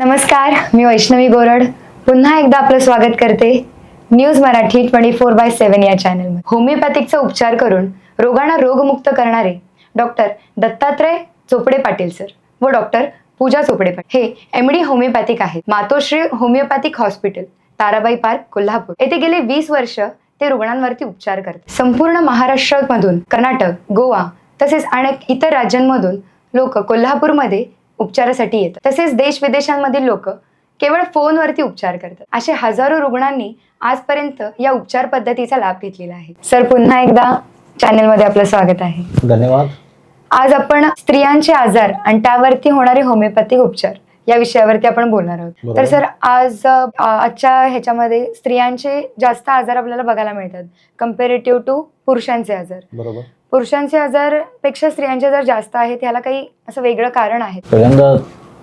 नमस्कार मी वैष्णवी गोरड. पुन्हा एकदा आपलं स्वागत करते news Marathi twenty four by seven या चॅनलमध्ये. होमिओपॅथिकचा उपचार करून रोगांना रोगमुक्त करणारे डॉक्टर दत्तात्रय चोपडे पाटील सर व डॉक्टर पूजा चोपडे पाटील. हे एम डी होमिओपॅथिक आहेत. Matoshri homeopathic hospital Tarabai park Kolhapur. येथे गेले वीस वर्ष ते रुग्णांवरती उपचार करतात. संपूर्ण महाराष्ट्रामधून कर्नाटक गोवा तसेच अनेक इतर राज्यांमधून लोक कोल्हापूरमध्ये उपचारासाठी येतात. तसेच देश विदेशांमधील लोक केवळ फोनवरती उपचार करतात. असे हजारो रुग्णांनी आजपर्यंत या उपचार पद्धतीचा लाभ घेतलेला आहे. सर पुन्हा एकदा चॅनलमध्ये आपलं स्वागत आहे. धन्यवाद. आज आपण स्त्रियांचे आजार आणि त्यावरती होणारे होमिओपॅथिक उपचार या विषयावरती आपण बोलणार आहोत. तर सर आज आजच्या ह्याच्यामध्ये स्त्रियांचे जास्त आजार आपल्याला बघायला मिळतात. कम्पेरेटिव्ह टू पुरुषांचे आजार. बरोबर. पुरुषांचे आजारपेक्षा स्त्रियांचे आजार जास्त आहेत ह्याला काही असं वेगळं कारण आहे? पहिल्यांदा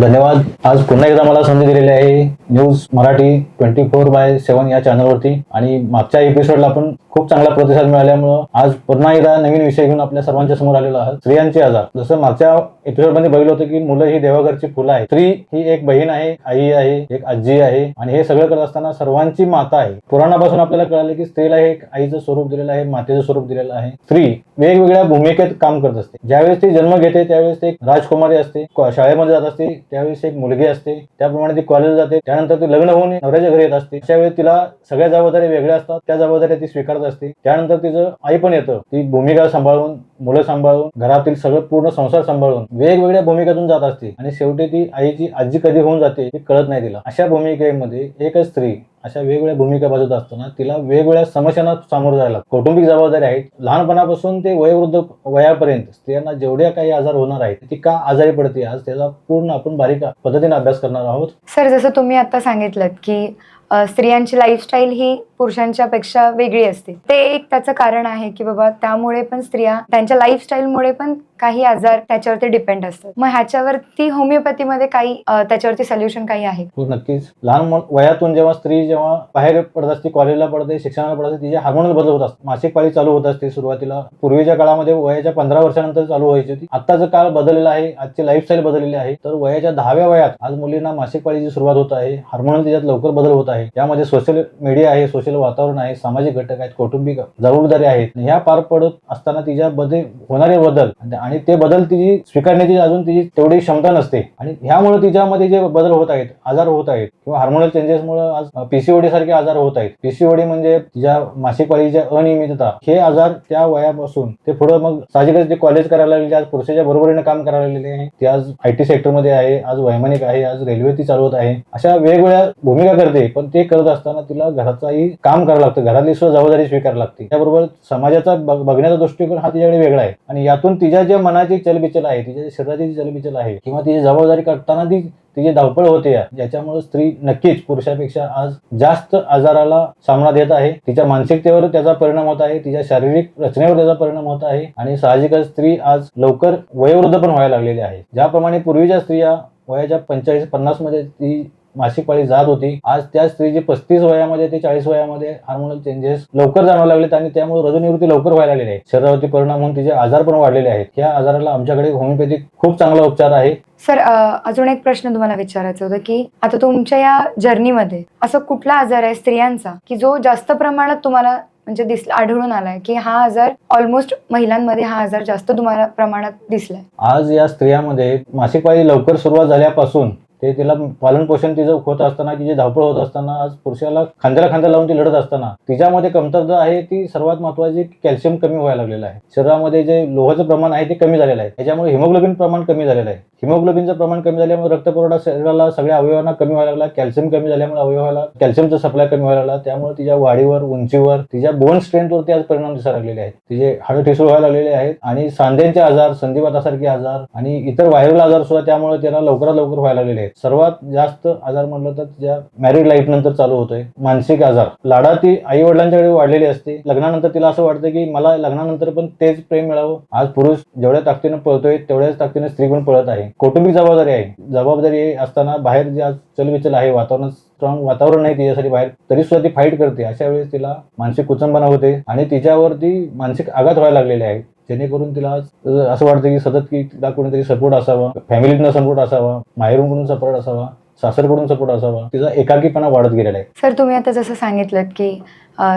धन्यवाद. आज पुन्हा एकदा मला संधी दिलेली आहे. News Marathi twenty four by seven या चॅनलवरती आणि मागच्या एपिसोडला आपण खूप चांगला प्रतिसाद मिळाल्यामुळं आज पुन्हा एकदा नवीन विषय घेऊन आपल्या सर्वांच्या समोर आलेलो आहात. स्त्रियांचे आजार. जसं मागच्या एपिसोडमध्ये बघितलं होतं की मुलं ही देवाघरची फुलं आहे स्त्री ही एक बहीण आहे आई आहे एक आजी आहे. आणि हे सगळं करत असताना सर्वांची माता आहे. पुराणापासून आपल्याला कळालं की स्त्रीला हे एक आईचं स्वरूप दिलेलं आहे मातेचं स्वरूप दिलेलं आहे. स्त्री वेगवेगळ्या भूमिकेत काम करत असते. ज्यावेळेस ती जन्म घेते त्यावेळेस ती एक राजकुमारी असते. शाळेमध्ये जात असते. त्यावेळेस एक मुलगी असते त्याप्रमाणे ती कॉलेज जाते त्यानंतर ती लग्न होऊन नवऱ्याच्या घरी येत असते. त्यावेळी तिला सगळ्या जबाबदाऱ्या वेगळ्या असतात त्या जबाबदाऱ्या ती स्वीकारत असते. त्यानंतर तिचं आई पण येतं ती भूमिका सांभाळून मुलं सांभाळून घरातील सगळं पूर्ण संसार सांभाळून वेगवेगळ्या भूमिकेतून जात असते. आणि शेवटी ती आईची आजी कधी होऊन जाते हे कळत नाही तिला. अशा भूमिकेमध्ये एकच स्त्री अशा वेगवेगळ्या भूमिका बजावत असताना तिला वेगवेगळ्या समस्यांना सामोरं जायला लागतं. कौटुंबिक जबाबदारी आहेत लहानपणापासून ते वयोवृद्ध वयापर्यंत स्त्रियांना जेवढ्या काही आजार होणार आहेत ती का आजारी पडते आज त्याचा पूर्ण आपण बारीक पद्धतीने अभ्यास करणार आहोत सर जसं तुम्ही आता सांगितलं की स्त्रियांची लाईफस्टाईल ही पुरुषांच्या पेक्षा वेगळी असते. ते एक त्याचं कारण आहे की बाबा त्यामुळे पण स्त्रिया त्यांच्या लाईफस्टाईलमुळे पण काही आजार त्याच्यावरती डिपेंड असतात. मग ह्याच्यावरती होमिओपॅथीमध्ये काही त्याच्यावरती सोल्युशन काही आहे? नक्कीच. लहान वयातून जेव्हा स्त्री जेव्हा बाहेर पडत असते कॉलेजला पडते शिक्षणाला पडत असते तिचे हार्मोनल बदल होत असतात. मासिक पाळी चालू होत असते सुरुवातीला. पूर्वीच्या काळामध्ये वयाच्या पंधरा वर्षानंतर चालू व्हायची होती. आताचा काळ बदललेला आहे आजची लाईफस्टाईल बदललेली आहे तर वयाच्या दहाव्या वयात आज मुलींना मासिक पाळीची सुरुवात होत आहे. हार्मोनल त्याच्यात लवकर बदल होत आहे. त्यामध्ये सोशल मीडिया आहे सोशल वातावरण आहे सामाजिक घटक आहेत कौटुंबिक जबाबदारी आहेत ह्या पार पडत असताना तिच्यामध्ये होणारे बदल आणि ते बदल तिची स्वीकारण्याची अजून तिची तेवढी क्षमता नसते. आणि ह्यामुळे तिच्यामध्ये जे बदल होत आहेत आजार होत आहेत किंवा हार्मोनल चेंजेसमुळे आज पीसीओडी सारखे आजार होत आहेत पीसीओडी म्हणजे तिच्या मासिक पाळीच्या अनियमितता हे आजार त्या वयापासून ते पुढे मग साहजिकच ते कॉलेज करायला लागले आज पुरुषाच्या बरोबरीने काम करायला लागलेले आहे. ते आज आय टी सेक्टरमध्ये आहे आज वैमानिक आहे आज रेल्वे ती चालवत आहे. अशा वेगवेगळ्या भूमिका करते पण ते करत असताना तिला घराचाही काम करावं लागतं. घरातली सुद्धा जबाबदारी स्वीकारावी लागते. त्याबरोबर समाजाचा बघण्याचा दृष्टिकोन हा तिच्याकडे वेगळा आहे. आणि यातून तिच्या ज्या मनाची चलबिचल आहे तिच्या शरीराची जी चलबिचल आहे किंवा तिची जबाबदारी करताना ती तिची धावपळ होते या. ज्याच्यामुळे स्त्री नक्कीच पुरुषापेक्षा आज जास्त आजाराला सामना देत आहे. तिच्या मानसिकतेवर त्याचा परिणाम होत आहे. तिच्या शारीरिक रचनेवर त्याचा परिणाम होत आहे. आणि साहजिकच स्त्री आज लवकर वयोवृद्ध पण व्हायला लागलेली आहे. ज्याप्रमाणे पूर्वीच्या स्त्रिया वयाच्या पंचेचाळीस पन्नासमध्ये ती मासिक पाळी जात होती. आज त्या स्त्रीची पस्तीस वयामध्ये ते चाळीस वयामध्ये हार्मोनल चेंजेस लवकर जाणवू लागलेत आणि त्यामुळे रजनिवृत्ती लवकर व्हायला लागलेली आहे. शरीरावरती परिणाम होऊन तिचे आजार पण वाढलेले आहेत. या आजाराला आमच्याकडे होमिओपॅथिक खूप चांगला उपचार आहे. सर अजून एक प्रश्न तुम्हाला विचारायचं होतं की आता तुमच्या या जर्नीमध्ये असं कुठला आजार आहे स्त्रियांचा की जो जास्त प्रमाणात तुम्हाला म्हणजे दिस आढळून आलाय की हा आजार ऑलमोस्ट महिलांमध्ये हा आजार जास्त तुम्हाला प्रमाणात दिसलाय? आज या स्त्रियामध्ये मासिक पाळी लवकर सुरुवात झाल्यापासून ते तिला पालन पोषण तिचं होत असताना तिची धावपळ होत असताना आज पुरुषाला खांद्याला खांदा लावून ती लढत असताना तिच्यामध्ये कमतरता आहे ती सर्वात महत्वाची कॅल्शियम कमी व्हायला लागलेलं आहे. शरीरामध्ये जे लोहाचं प्रमाण आहे ते कमी झालेलं आहे. त्याच्यामुळे हिमोग्लोबिन प्रमाण कमी झालेलं आहे. हिमोग्लोबिनचं प्रमाण कमी झाल्यामुळे रक्तपुरवठा शरीराला सगळ्या अवयवांना कमी व्हायला लागला कॅल्शियम कमी झाल्यामुळे अवयवाला कॅल्शियमचा सप्लाय कमी व्हायला लागला त्यामुळे तिच्या वाढीवर उंचीवर तिच्या बोन स्ट्रेंथवरती आज परिणाम दिसायला लागलेले आहेत. तिचे हाड ठिसूळ व्हायला लागलेले आहेत आणि सांध्यांचे आजार संधिवातासारखे आजार आणि इतर व्हायरल आजार सुद्धा त्यामुळे त्याला लवकरात लवकर व्हायला लागलेले आहेत. सर्वात जास्त आजार म्हणलं तर तिच्या मॅरिड लाईफ नंतर चालू होतोय मानसिक आजार. लाडा ती आई वडिलांच्याकडे वाढलेली असते. लग्नानंतर तिला असं वाटतं की मला लग्नानंतर पण तेच प्रेम मिळावं. आज पुरुष जेवढ्या ताकदीनं पळतोय तेवढ्याच ताकदीनं स्त्री पण पळत आहे. कौटुंबिक जबाबदारी आहे. जबाबदारी असताना बाहेर जे आज चलबिचल आहे वातावरण स्ट्रॉंग वातावरण नाही तिच्यासाठी बाहेर तरी सुद्धा ती फाईट करते. अशा वेळेस तिला मानसिक कुचंबना होते आणि तिच्यावरती मानसिक आघात व्हायला लागलेले आहेत. जेणेकरून तिला असं वाटतं की सतत की तिला कोणीतरी सपोर्ट असावा फॅमिलीतनं सपोर्ट असावा माहेरून कोणी सपोर्ट असावा सासरकडून सपोर्ट असावा तिचा एकाकीपणा वाढत गेलेला आहे. सर तुम्ही आता जसं सांगितलं की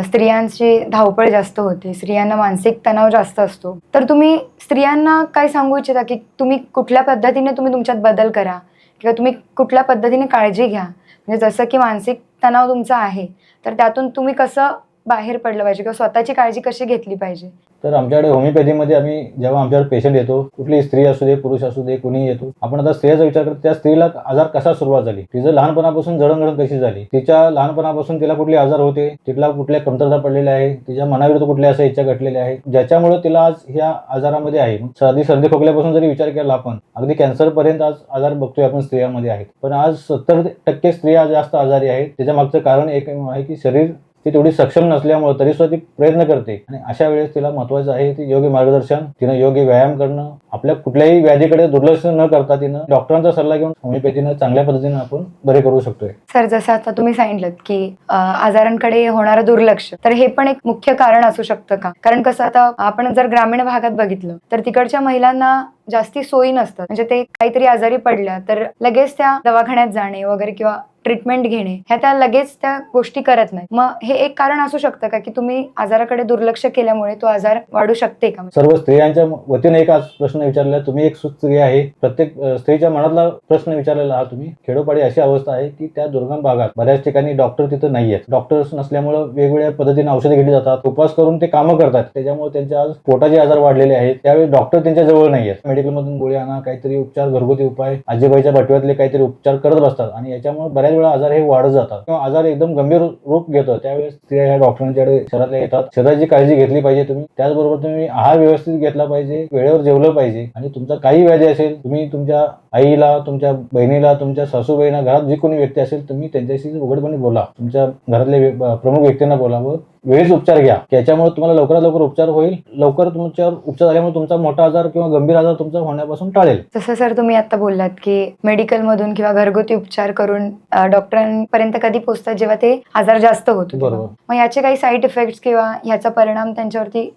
स्त्रियांची धावपळ जास्त होते स्त्रियांना मानसिक तणाव जास्त असतो. तर तुम्ही स्त्रियांना काय सांगू इच्छिता की तुम्ही कुठल्या पद्धतीने तुम्ही तुमच्यात बदल करा किंवा तुम्ही कुठल्या पद्धतीने काळजी घ्या? म्हणजे जसं की मानसिक तणाव तुमचा आहे तर त्यातून तुम्ही कसं बाहेर पडलं पाहिजे किंवा स्वतःची काळजी कशी घेतली पाहिजे? तर आमच्याकडे होमिओपॅथीमध्ये आम्ही जेव्हा आमच्याकडे पेशंट येतो कुठली स्त्री असू दे पुरुष असू दे कुणीही येतो आपण आता स्त्रियाचा विचार करतो त्या स्त्रीला आजार कसा सुरुवात झाली? तिचं लहानपणापासून जडणघडण कशी झाली? तिच्या लहानपणापासून तिला कुठले आजार होते? तिला कुठल्या कमतरता पडलेल्या आहे तिच्या मनाविरुद्ध कुठल्या अशा इच्छा घटलेल्या आहेत? ज्याच्यामुळे तिला आज ह्या आजारामध्ये आहे. सर्दी सर्दी खोकल्यापासून जरी विचार केला आपण अगदी कॅन्सर पर्यंत आज आजार बघतोय आपण स्त्रियांमध्ये आहेत. पण आज सत्तर टक्के स्त्रिया जास्त आजारी आहेत. त्याच्या मागचं कारण एक आहे की शरीर ती तेवढी सक्षम नसल्यामुळे तरी सुद्धा ती प्रयत्न करते. आणि अशा वेळेस तिला महत्वाचं आहे ती योग्य मार्गदर्शन तिनं योग्य व्यायाम करणं आपल्या कुठल्याही व्याधीकडे दुर्लक्ष न करता तिनं डॉक्टरांचा सल्ला घेऊन होमिओपॅथीनं चांगल्या पद्धतीनं आपण बरे करू शकतोय. सर जसं आता तुम्ही सांगितलं की आजारांकडे होणारं दुर्लक्ष तर हे पण एक मुख्य कारण असू शकतं का? कारण कसं आता आपण जर ग्रामीण भागात बघितलं तर तिकडच्या महिलांना जास्ती सोयी नसतात. म्हणजे ते काहीतरी आजारी पडल्या तर लगेच त्या दवाखान्यात जाणे वगैरे किंवा ट्रीटमेंट घेणे ह्या त्या लगेच त्या गोष्टी करत नाही. मग हे एक कारण असू शकतं का? की तुम्ही आजाराकडे दुर्लक्ष केल्यामुळे तो आजार वाढू शकते का? सर्व स्त्रियांच्या वतीने एक प्रश्न विचारला तुम्ही एक स्त्री आहे. प्रत्येक स्त्रीच्या मनातला प्रश्न विचारलेला आहात तुम्ही. खेडोपाडी अशी अवस्था आहे की त्या दुर्गम भागात बऱ्याच ठिकाणी डॉक्टर तिथं नाही आहेत डॉक्टर्स नसल्यामुळे वेगवेगळ्या पद्धतीने औषधे घेतली जातात. उपवास करून ते कामं करतात. त्याच्यामुळे त्यांच्या आज पोटाचे आजार वाढलेले आहेत. त्यावेळी डॉक्टर त्यांच्या जवळ नाही आहेत मेडिकलमधून गोळी आणा काहीतरी उपचार घरगुती उपाय आजीबाईच्या बटव्यातले काहीतरी उपचार करत बसतात. आणि याच्यामुळे बऱ्याच वेळा आजार हे वाढत जातात. किंवा आजार एकदम गंभीर रूप घेतो त्यावेळेस स्त्रिया ह्या डॉक्टरांच्याकडे शहरातल्या येतात. शरीराची काळजी घेतली पाहिजे तुम्ही. त्याचबरोबर तुम्ही आहार व्यवस्थित घेतला पाहिजे. वेळेवर जेवलं पाहिजे. आणि तुमचा काही व्याधी असेल तुम्ही तुमच्या आईला तुमच्या बहिणीला तुमच्या सासूबाईंना घरात जी कोणी व्यक्ती असेल तुम्ही त्यांच्याशी उघडपणे बोला. तुमच्या घरातल्या प्रमुख व्यक्तींना बोला व वेळेस उपचार घ्या. त्याच्यामुळे तुम्हाला लवकरात लवकर उपचार होईल. लवकर तुमच्यावर उपचार झाल्यामुळे तुमचा मोठा आजार किंवा गंभीर आजार तुमचा होण्यापासून टाळेल. जसं सर तुम्ही आता बोललात की मेडिकलमधून किंवा घरगुती उपचार करून डॉक्टरांपर्यंत कधी पोहोचतात जेव्हा ते आजार जास्त होतो. बरोबर. मग याचे काही साईड इफेक्ट्स किंवा ह्याचा परिणाम त्यांच्यावरती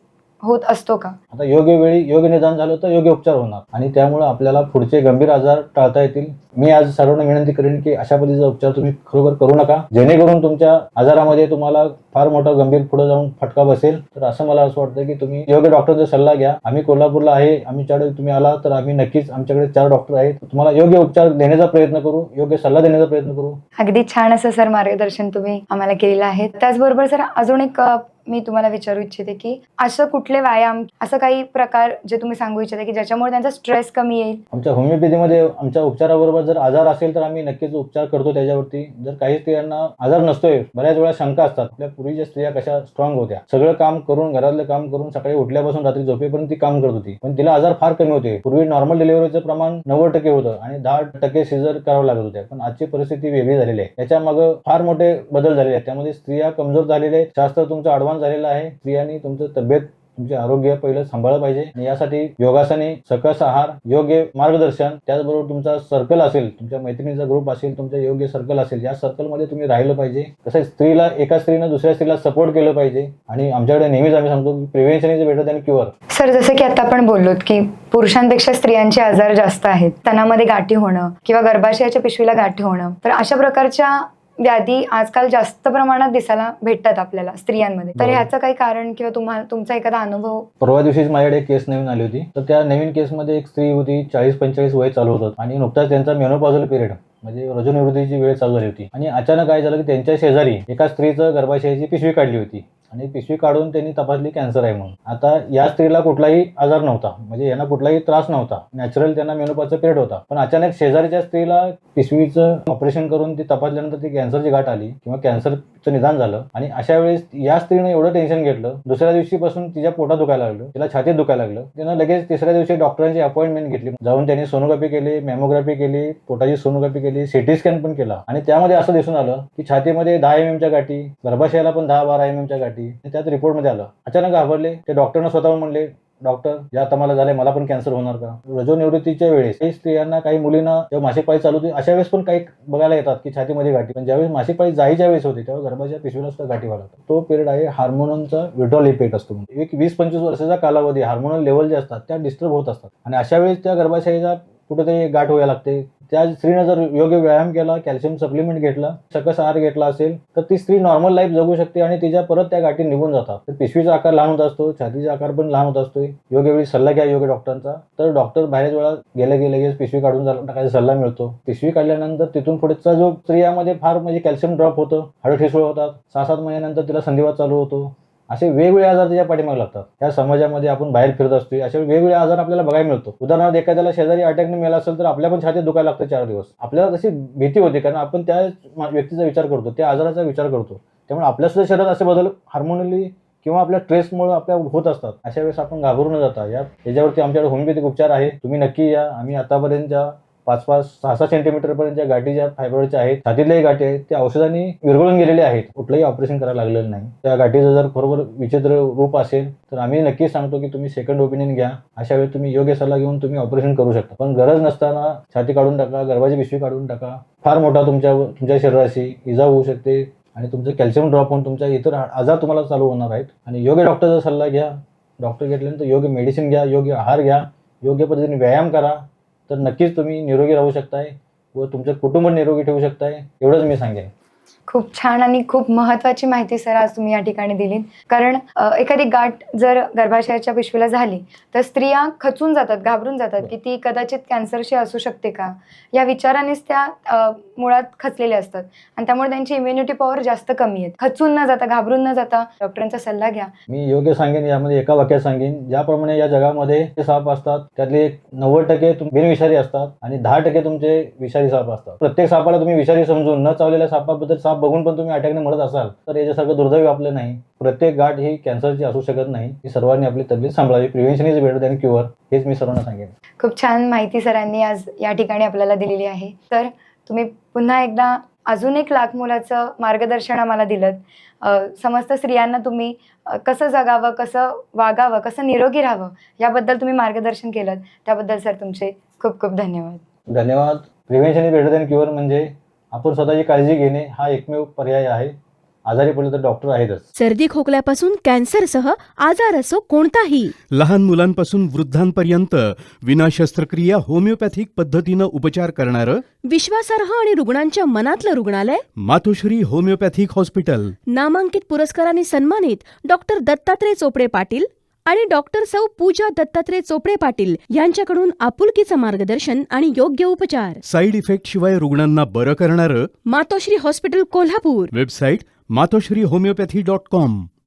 होत असतो का? आता योग्य वेळी योग्य निदान झालं तर योग्य उपचार होणार. आणि त्यामुळे आपल्याला पुढचे गंभीर आजार टाळता येतील. मी आज सर्वांना विनंती करेन की अशा पद्धतीचा उपचार तुम्ही खरोखर करू नका. जेणेकरून तुमच्या आजारामध्ये तुम्हाला फार मोठा गंभीर पुढे जाऊन फटका बसेल. तर असं मला असं वाटतं की तुम्ही योग्य डॉक्टरचा सल्ला घ्या. आम्ही कोल्हापूरला आहे. आम्हीच्याकडे तुम्ही आला तर आम्ही नक्कीच आमच्याकडे चार डॉक्टर आहेत. तुम्हाला योग्य उपचार देण्याचा प्रयत्न करू. योग्य सल्ला देण्याचा प्रयत्न करू. अगदी छान असं सर मार्गदर्शन तुम्ही आम्हाला केलेलं आहे. त्याचबरोबर सर अजून एक मी तुम्हाला विचारू इच्छिते की असं कुठले व्यायाम असं काही प्रकार जे तुम्ही सांगू इच्छिते की ज्याच्यामुळे त्यांचा स्ट्रेस कमी येईल? आमच्या होमिओपॅथीमध्ये आमच्या उपचाराबरोबर जर आजार असेल तर आम्ही नक्कीच उपचार करतो त्याच्यावरती. जर काही स्त्रियांना आजार नसतोय बऱ्याच वेळा शंका असतात आपल्या पूर्वीच्या स्त्रिया कशा स्ट्रॉंग होत्या? सगळं काम करून घरातलं काम करून सकाळी उठल्यापासून रात्री झोपेपर्यंत ती काम करत होती. पण तिला आजार फार कमी होते. पूर्वी नॉर्मल डिलिव्हरीचं प्रमाण नव्वद टक्के होतं आणि दहा टक्के सिजर करावं लागत होत्या. पण आजची परिस्थिती वेगळी झालेली आहे. त्याच्यामागं फार मोठे बदल झालेले आहेत. त्यामध्ये स्त्रिया कमजोर झालेले आहेत. शास्त्र तुमचं झालेला झालेलं आहे. स्त्रियांनी तुमचं तब्येत तुमचे आरोग्य पहिलं सांभाळलं पाहिजे. आणि यासाठी योगासने सकस आहार योग्य मार्गदर्शन त्याचबरोबर तुमचा सर्कल असेल तुमच्या मैत्रिणीचा ग्रुप असेल तुमचा योग्य सर्कल असेल या सर्कलमध्ये तुम्ही राहिलं पाहिजे. तसेच स्त्रीला एका स्त्रीनं दुसऱ्या स्त्रीला सपोर्ट केलं पाहिजे. आणि आमच्याकडे नेहमीच आम्ही सांगतो की prevention is better than cure sir जसं की आता आपण बोललो की पुरुषांपेक्षा स्त्रियांचे आजार जास्त आहेत. तणामध्ये गाठी होणं किंवा गर्भाशयाच्या पिशवीला गाठी होणं. तर अशा प्रकारच्या व्याधी आजकाल जास्त प्रमाणात दिसायला भेटतात आपल्याला स्त्रियांमध्ये. तर बरोबर. ह्याचं काही कारण किंवा तुम्हाला तुमचा एखादा अनुभव? परवा दिवशीच माझ्याकडे एक केस नवीन आली होती. तर त्या नवीन केसमध्ये एक स्त्री होती चाळीस पंचेचाळीस वय चालू होतं. आणि नुकताच त्यांचा मेनोपॉझल पिरियड म्हणजे रजोनिवृत्तीची वेळ चालू झाली होती. आणि अचानक काय झालं की त्यांच्या शेजारी एका स्त्रीचं गर्भाशयाची पिशवी काढली होती. आणि पिशवी काढून त्यांनी तपासली कॅन्सर आहे म्हणून. आता या स्त्रीला कुठलाही आजार नव्हता. म्हणजे यांना कुठलाही त्रास नव्हता. नॅचरल त्यांना मेनोपाचा पिरियड होता. पण अचानक शेजारीच्या स्त्रीला पिशवीचं ऑपरेशन करून ती तपासल्यानंतर ती कॅन्सरची गाठ आली किंवा कॅन्सर तिचं निदान झालं. आणि अशा वेळेस या स्त्रीनं एवढं टेन्शन घेतलं. दुसऱ्या दिवशीपासून तिच्या पोटात दुखायला लागलं. तिला छातीत दुखायला लागलं. तिनं लगेच तिसऱ्या दिवशी डॉक्टरांची अपॉइंटमेंट घेतली. जाऊन त्यांनी सोनोग्राफी केली मॅमोग्राफी केली पोटाची सोनोग्राफी केली सिटी स्कॅन पण केला. आणि त्यामध्ये असं दिसून आलं की छातीमध्ये दहा एम एमच्या गाठी गर्भाशयाला पण दहा बारा एम एमच्या गाठी आणि त्यात रिपोर्टमध्ये आलं. अचानक घाबरले. ते डॉक्टरनं स्वतःहून म्हणले डॉक्टर या आता मला झालंय मला पण कॅन्सर होणार का? रजोनिवृत्तीच्या वेळेस काही स्त्रियांना काही मुलींना जेव्हा मासिक पाळी चालू होती अशा वेळेस पण काही बघायला येतात की छातीमध्ये गाठी. पण ज्यावेळेस मासिक पाळी जायच्या वेळेस होती तेव्हा गर्भाच्या पिशवीला सुद्धा गाठी वाढतात तो पिरियड आहे हार्मोनचा विड्रॉल इफेक्ट असतो म्हणजे एक वीस पंचवीस वर्षाचा कालावधी हार्मोनल लेवल जे असतात त्या डिस्टर्ब होत असतात. आणि अशा वेळेस त्या गर्भाशयाचा कुठेतरी गाठ व्हायला लागते त्या स्त्रीनं जर योग्य व्यायाम केला कॅल्शियम सप्लिमेंट घेतला सकस आहार घेतला असेल तर ती स्त्री नॉर्मल लाईफ जगू शकते आणि तिच्या परत त्या गाठी निघून जातात. तर पिशवीचा आकार लहान होत असतो छातीचा आकार पण लहान होत असतो योग्य वेळी सल्ला घ्या योग्य डॉक्टरचा तर डॉक्टर बाहेरच वेळा गेले गेले लगेच पिशवी काढून टाकायचा सल्ला मिळतो. पिशवी काढल्यानंतर तिथून पुढेचा जो स्त्रियामध्ये फार म्हणजे कॅल्शियम ड्रॉप होतं हळू ठिसूळ होतात. सहा सात महिन्यानंतर तिला संधिवात चालू होतो. असे वेगवेगळे आजार त्याच्या पाठीमागे लागतात. त्या समाजामध्ये आपण बाहेर फिरत असतो असे वेगवेगळे आजार आपल्याला बघायला मिळतो. उदाहरणार्थ एखाद्याला शेजारी अटॅकने मेला असेल तर आपल्या पण छातीत दुखायला लागतं चार दिवस. आपल्याला तशी भीती होते कारण आपण त्या मा- व्यक्तीचा विचार करतो त्या आजाराचा विचार करतो. त्यामुळे आपल्या सुद्धा शरीरात असे बदल हार्मोनली किंवा आपल्या स्ट्रेसमुळे आपल्या होत असतात. अशा वेळेस आपण घाबरून न जाता या. याच्यावरती आमच्याकडे होमिओपॅथिक उपचार आहे. तुम्ही नक्की या. आम्ही आतापर्यंतच्या पाच पाच सहा सहा सेंटीमीटरपर्यंतच्या गाठी ज्या फायबरच्या आहेत छातीतल्याही गाठी आहेत त्या औषधांनी विरघळून गेलेल्या आहेत. कुठलंही ऑपरेशन करायला लागलेलं नाही. त्या गाठीचं जर बरोबर विचित्र रूप असेल तर आम्ही नक्कीच सांगतो की तुम्ही सेकंड ओपिनियन घ्या. अशा वेळी तुम्ही योग्य सल्ला घेऊन तुम्ही ऑपरेशन करू शकता. पण गरज नसताना छाती काढून टाका गर्भाची पिशवी काढून टाका. फार मोठा तुमच्या तुमच्या शरीराशी इजा होऊ शकते आणि तुमचं कॅल्शियम ड्रॉप होऊन तुमच्या इतर आजार तुम्हाला चालू होणार आहेत. आणि योग्य डॉक्टरचा सल्ला घ्या. डॉक्टर घेतल्यानंतर योग्य मेडिसिन घ्या योग्य आहार घ्या. योग्य पद्धतीने व्यायाम करा. तर नक्कीच तुम्ही निरोगी राहू शकताय व तुमचं कुटुंब निरोगी ठेवू शकताय एवढंच मी सांगेन. खूप छान आणि खूप महत्वाची माहिती सर आज तुम्ही या ठिकाणी दिलीत. कारण एखादी गाठ जर गर्भाशयाच्या पिशवीला झाली तर स्त्रिया खचून जातात घाबरून जातात की ती कदाचित कॅन्सरशी असू शकते का? या विचारानेच त्या मुळात खचलेल्या असतात. आणि त्यामुळे त्यांची इम्युनिटी पॉवर जास्त कमी आहे खचून न जाता घाबरून न जाता डॉक्टरांचा सल्ला घ्या. मी योग्य सांगेन यामध्ये एका वाक्यात सांगेन. ज्याप्रमाणे या जगामध्ये साप असतात त्यातले नव्वद टक्के बिनविषारी असतात आणि दहा टक्के तुमचे विषारी साप असतात. प्रत्येक सापाला तुम्ही विषारी समजून न चावलेल्या सापाबद्दल साप बघून पण तुम्ही अटॅकने मरत असाल तर याच्यासारखं दुर्दैव आपलं नाही. प्रत्येक गाठ ही कॅन्सरची असू शकत नाही. ही सर्वांनी आपली तब्येत सांभाळावी. Prevention is better than cure हेच मी सर्वांना सांगेन. खूप छान माहिती सरांनी आज या ठिकाणी आपल्याला दिलेली आहे. तर तुम्ही पुन्हा एकदा अजून एक लाख मुलाचं मार्गदर्शन आम्हाला दिलं समस्त स्त्रियांना तुम्ही कसं जगावं कसं वागावं कसं निरोगी राहावं याबद्दल तुम्ही मार्गदर्शन केलं त्याबद्दल सर तुमचे खूप खूप धन्यवाद. धन्यवाद. Prevention is better than cure म्हणजे आपण स्वतःची काळजी घेणे हा एकमेव पर्याय आहे. आजारी पडले तर डॉक्टर आहेतच. सर्दी खोकल्यापासून कॅन्सरसह आजार असो कोणताही. लहान मुलांपासून वृद्धांपर्यंत विना शस्त्रक्रिया होमिओपॅथिक पद्धतीनं उपचार करणारं विश्वासार्ह आणि रुग्णांच्या मनातलं रुग्णालय? Matoshri homeopathic hospital. नामांकित पुरस्कारांनी सन्मानित डॉक्टर दत्तात्रय चोपडे पाटील आणि डॉक्टर सौ पूजा दत्तात्रय चोपडे पाटील यांच्याकडून आपुलकीचं मार्गदर्शन आणि योग्य उपचार. साईड इफेक्ट शिवाय रुग्णांना बरं करणारं Matoshri hospital Kolhapur. Website Matoshri homeopathy dot com.